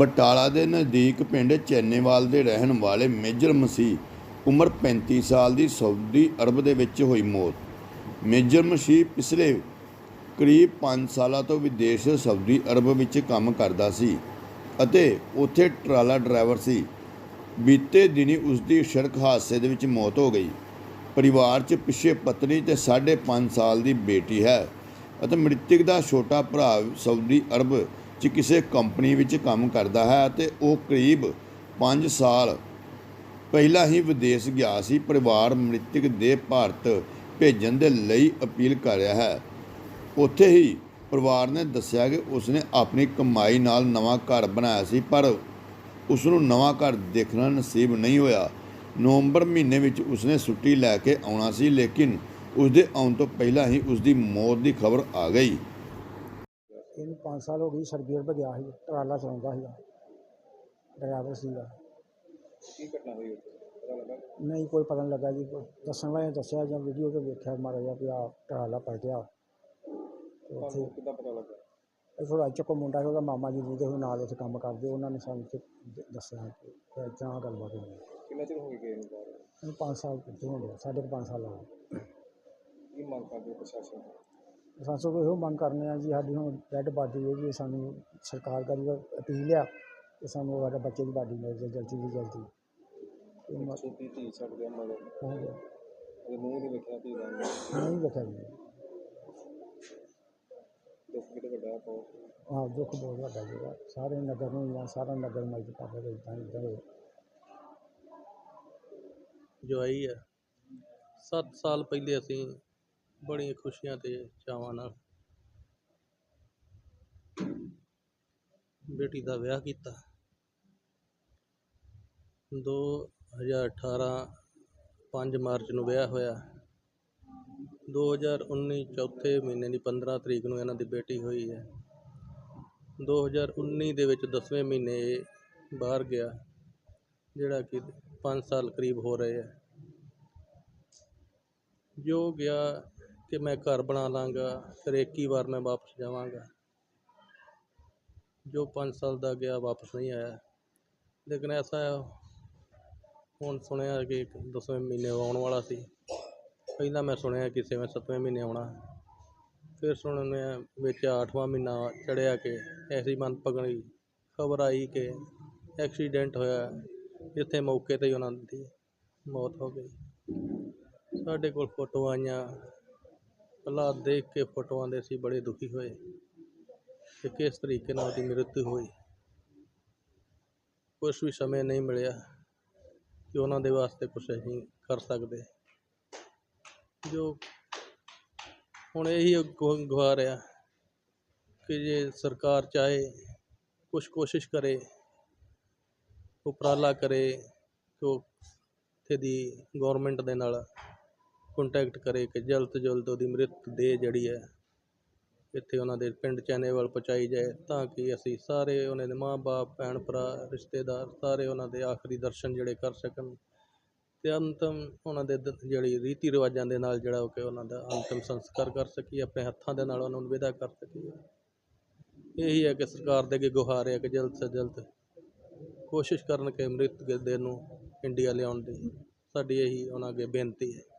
ਬਟਾਲਾ ਦੇ ਨਜ਼ਦੀਕ ਪਿੰਡ ਚੈਨੇਵਾਲ ਦੇ ਰਹਿਣ ਵਾਲੇ ਮੇਜਰ ਮਸੀਹ ਉਮਰ 35 ਸਾਲ ਦੀ ਸਾਊਦੀ ਅਰਬ ਦੇ ਵਿੱਚ ਹੋਈ ਮੌਤ। ਮੇਜਰ ਮਸੀਹ ਪਿਛਲੇ ਕਰੀਬ 5 ਸਾਲਾਂ ਤੋਂ ਵਿਦੇਸ਼ ਸਾਊਦੀ ਅਰਬ ਵਿੱਚ ਕੰਮ ਕਰਦਾ ਸੀ ਅਤੇ ਉੱਥੇ ਟਰਾਲਾ ਡਰਾਈਵਰ ਸੀ। ਬੀਤੇ ਦਿਨੀ ਉਸ ਦੀ ਸੜਕ ਹਾਦਸੇ ਦੇ ਵਿੱਚ ਮੌਤ ਹੋ ਗਈ। ਪਰਿਵਾਰ 'ਚ ਪਿੱਛੇ ਪਤਨੀ ਤੇ 5.5 ਸਾਲ ਦੀ ਬੇਟੀ ਹੈ ਅਤੇ ਮ੍ਰਿਤਕ ਦਾ ਛੋਟਾ ਭਰਾ ਸਾਊਦੀ ਅਰਬ 'ਚ ਕਿਸੇ ਕੰਪਨੀ ਵਿੱਚ ਕੰਮ ਕਰਦਾ ਹੈ ਅਤੇ ਉਹ ਕਰੀਬ 5 ਸਾਲ ਪਹਿਲਾਂ ਹੀ ਵਿਦੇਸ਼ ਗਿਆ ਸੀ, ਪਰਿਵਾਰ ਮ੍ਰਿਤਕ ਦੇ ਭਾਰਤ ਭੇਜਣ ਦੇ ਲਈ ਅਪੀਲ ਕਰ ਰਿਹਾ ਹੈ। ਉੱਥੇ ਹੀ ਪਰਿਵਾਰ ਨੇ ਦੱਸਿਆ ਕਿ ਉਸਨੇ ਆਪਣੀ ਕਮਾਈ ਨਾਲ ਨਵਾਂ ਘਰ ਬਣਾਇਆ ਸੀ, ਪਰ ਉਸ ਨੂੰ ਨਵਾਂ ਘਰ ਦੇਖਣਾ ਨਸੀਬ ਨਹੀਂ ਹੋਇਆ। ਨਵੰਬਰ ਮਹੀਨੇ ਵਿੱਚ ਉਸਨੇ ਛੁੱਟੀ ਲੈ ਕੇ ਆਉਣਾ ਸੀ, ਲੇਕਿਨ ਉਸਦੇ ਆਉਣ ਤੋਂ ਪਹਿਲਾਂ ਹੀ ਉਸਦੀ ਮੌਤ ਦੀ ਖਬਰ ਆ ਗਈ। ਇਹਨੂੰ 5 ਸਾਲ ਹੋ ਗਏ ਸਰਬੀਆ ਰੁਪਏ ਗਿਆ ਸੀ ਟਰਾਲਾ ਚਲਾਉਂਦਾ ਸੀਗਾ ਡਰਾਈਵਰ ਸੀਗਾ। ਕੀ ਘਟਨਾ ਹੋਈ ਉੱਥੇ? ਪਤਾ ਲੱਗਾ? ਨਹੀਂ ਕੋਈ ਪਤਾ ਨਹੀਂ ਲੱਗਾ ਜੀ ਕੋਈ ਦੱਸਣ ਵਾਲੇ ਨੇ ਦੱਸਿਆ ਜਾਂ ਵੀਡੀਓ ਤੇ ਵੇਖਿਆ ਮਾਰਾ ਜਾ ਵੀ ਆ ਟਰਾਲਾ ਪਲਟਿਆ। ਤੇ ਉੱਥੇ ਤੁਹਾਨੂੰ ਕਿੱਦਾਂ ਪਤਾ ਲੱਗਾ? ਇਹ ਥੋੜਾ ਚੁੱਕ ਮੁੰਡਾ ਸੀ ਉਹਦਾ ਮਾਮਾ ਜੀ ਜਿਹਦੇ ਨਾਲ ਉੱਥੇ ਕੰਮ ਕਰਦੇ ਉਹਨਾਂ ਨੇ ਸਾਨੂੰ ਇੱਥੇ ਦ- ਦੱਸਿਆ ਕਿ ਆਹ ਗੱਲਬਾਤ ਹੋਈ। ਕਿੰਨਾ ਚਿਰ ਹੋ ਗਿਆ ਗਏ ਨੂੰ ਬਾਹਰ? ਇਹਨੂੰ 5 ਸਾਲ ਕਿੱਥੇ ਹੋ ਗਏ ਸਾਢੇ ਕੁ ਪੰਜ ਸਾਲ ਹੋ ਗਏ। ਕੀ ਮੰਗ ਕਰਦੇ ਹੋ ਪ੍ਰਸ਼ਾਸਨ ਤੋਂ? ਸਾਨੂੰ ਕੋਈ ਇਹੋ ਮੰਗ ਕਰਨੇ ਆ ਜੀ ਸਾਡੀ ਹੁਣ ਡੈਡ ਬਾਡੀ ਹੈ ਜੀ ਸਾਨੂੰ ਸਰਕਾਰ ਕਰੀ ਅਪੀਲ ਆ ਕਿ ਸਾਨੂੰ ਸਾਡੇ ਬੱਚੇ ਦੀ ਬਾਡੀ ਮਿਲ ਜਾਏ ਜਲਦੀ ਤੋਂ ਜਲਦੀ ਤੇ ਮ- ਛੋਟੀ ਧੀ ਛੱਡ ਗਿਆ ਮਗਰ ਹੋ ਗਿਆ ਉਹਦੇ ਮੂੰਹ ਨਹੀਂ ਵੇਖਿਆ ਧੀ ਦਾ ਨਹੀਂ ਵੇਖਿਆ ਜੀ ਦੁੱਖ ਕਿਤੇ ਵੱਡਾ ਬਹੁਤ ਹਾਂ ਦੁੱਖ ਬਹੁਤ ਵੱਡਾ ਜਿਹੜਾ ਸਾਰੇ ਨਗਰ ਨੂੰ ਜਾਂ ਸਾਰਾ ਨਗਰ ਮਦਦ ਕਰ ਰਿਹਾ ਇਦਾਂ ਇਦਾਂ ਹੋਇਆ ਜੋ ਆਈ ਹੈ 7 ਸਾਲ ਪਹਿਲੇ ਅਸੀਂ ਬੜੀਆਂ ਖੁਸ਼ੀਆਂ ਅਤੇ ਚਾਵਾਂ ਨਾਲ ਬੇਟੀ ਦਾ ਵਿਆਹ ਕੀਤਾ। 2018 5 ਮਾਰਚ ਨੂੰ ਵਿਆਹ ਹੋਇਆ। 2019 ਚੌਥੇ ਮਹੀਨੇ ਦੀ 15 ਤਰੀਕ ਨੂੰ ਇਹਨਾਂ ਦੀ ਬੇਟੀ ਹੋਈ ਹੈ। 2019 ਦੇ ਵਿੱਚ 10ਵੇਂ ਮਹੀਨੇ ਇਹ ਬਾਹਰ ਗਿਆ, ਜਿਹੜਾ ਕਿ ਪੰਜ ਸਾਲ ਕਰੀਬ ਹੋ ਰਹੇ ਹੈ। ਜੋ ਗਿਆ ਕਿ ਮੈਂ ਘਰ ਬਣਾ ਲਾਂਗਾ ਫਿਰ ਇੱਕ ਹੀ ਵਾਰ ਮੈਂ ਵਾਪਸ ਜਾਵਾਂਗਾ। ਜੋ ਪੰਜ ਸਾਲ ਦਾ ਗਿਆ ਵਾਪਸ ਨਹੀਂ ਆਇਆ। ਲੇਕਿਨ ਐਸਾ ਹੈ, ਹੁਣ ਸੁਣਿਆ ਕਿ ਦਸਵੇਂ ਮਹੀਨੇ ਆਉਣ ਵਾਲਾ ਸੀ। ਪਹਿਲਾਂ ਮੈਂ ਸੁਣਿਆ ਕਿ ਛੇਵੇਂ ਸੱਤਵੇਂ ਮਹੀਨੇ ਆਉਣਾ। ਫਿਰ ਸੁਣਿਆ ਵਿੱਚ ਅੱਠਵਾਂ ਮਹੀਨਾ ਚੜਿਆ ਕਿ ਐਸੀ ਮਨ ਪਗਣੀ ਖਬਰ ਆਈ ਕਿ ਐਕਸੀਡੈਂਟ ਹੋਇਆ ਜਿੱਥੇ ਮੌਕੇ ਤੇ ਹੀ ਉਹਨਾਂ ਦੀ ਮੌਤ ਹੋ ਗਈ। ਸਾਡੇ ਕੋਲ ਫੋਟੋਆਂ ਆਈਆਂ। ਹਾਲਾਤ ਦੇਖ ਕੇ ਫੋਟੋਆਂ ਦੇ ਅਸੀਂ ਬੜੇ ਦੁਖੀ ਹੋਏ ਕਿ ਕਿਸ ਤਰੀਕੇ ਨਾਲ ਉਹਦੀ ਮ੍ਰਿਤੂ ਹੋਈ। ਕੁਛ ਵੀ ਸਮੇਂ ਨਹੀਂ ਮਿਲਿਆ ਕਿ ਉਹਨਾਂ ਦੇ ਵਾਸਤੇ ਕੁਛ ਅਸੀਂ ਕਰ ਸਕਦੇ। ਜੋ ਹੁਣ ਇਹੀ ਗੁ- ਗੁਹਾਰ ਆ ਕਿ ਜੇ ਸਰਕਾਰ ਚਾਹੇ ਕੁਛ ਕੋਸ਼ਿਸ਼ ਕਰੇ, ਉਪਰਾਲਾ ਕਰੇ ਕਿ ਉਹ ਇੱਥੇ ਦੀ ਗੌਰਮੈਂਟ ਦੇ ਨਾਲ ਕੋਂਟੈਕਟ ਕਰੇ ਕਿ ਜਲਦ ਤੋਂ ਜਲਦ ਉਹਦੀ ਮ੍ਰਿਤ ਦੇਹ ਜਿਹੜੀ ਹੈ, ਇੱਥੇ ਉਹਨਾਂ ਦੇ ਪਿੰਡ ਚੈਨੇਵਲ ਪਹੁੰਚਾਈ ਜਾਏ ਤਾਂ ਕਿ ਅਸੀਂ ਸਾਰੇ ਉਹਨਾਂ ਦੇ ਮਾਂ-ਬਾਪ ਭੈਣ ਭਰਾ, ਰਿਸ਼ਤੇਦਾਰ ਸਾਰੇ ਉਹਨਾਂ ਦੇ ਆਖਰੀ ਦਰਸ਼ਨ ਜਿਹੜੇ ਕਰ ਸਕਣ ਅਤੇ ਅੰਤਿਮ ਉਹਨਾਂ ਦੇ ਦ- ਜਿਹੜੀ ਰੀਤੀ ਰਿਵਾਜਾਂ ਦੇ ਨਾਲ ਜਿਹੜਾ ਉਹ ਕਿ ਉਹਨਾਂ ਦਾ ਅੰਤਿਮ ਸੰਸਕਾਰ ਕਰ ਸਕੀਏ, ਆਪਣੇ ਹੱਥਾਂ ਦੇ ਨਾਲ ਉਹਨਾਂ ਨੂੰ ਵਿਦਾ ਕਰ ਸਕੀਏ। ਇਹੀ ਹੈ ਕਿ ਸਰਕਾਰ ਦੇ ਅੱਗੇ ਗੁਹਾਰ ਹੈ ਕਿ ਜਲਦ ਤੋਂ ਜਲਦ ਕੋਸ਼ਿਸ਼ ਕਰਨ ਕਿ ਮ੍ਰਿਤ ਦੇ ਨੂੰ ਇੰਡੀਆ ਲਿਆਉਣ ਦੀ। ਸਾਡੀ ਇਹੀ ਉਹਨਾਂ ਅੱਗੇ ਬੇਨਤੀ ਹੈ।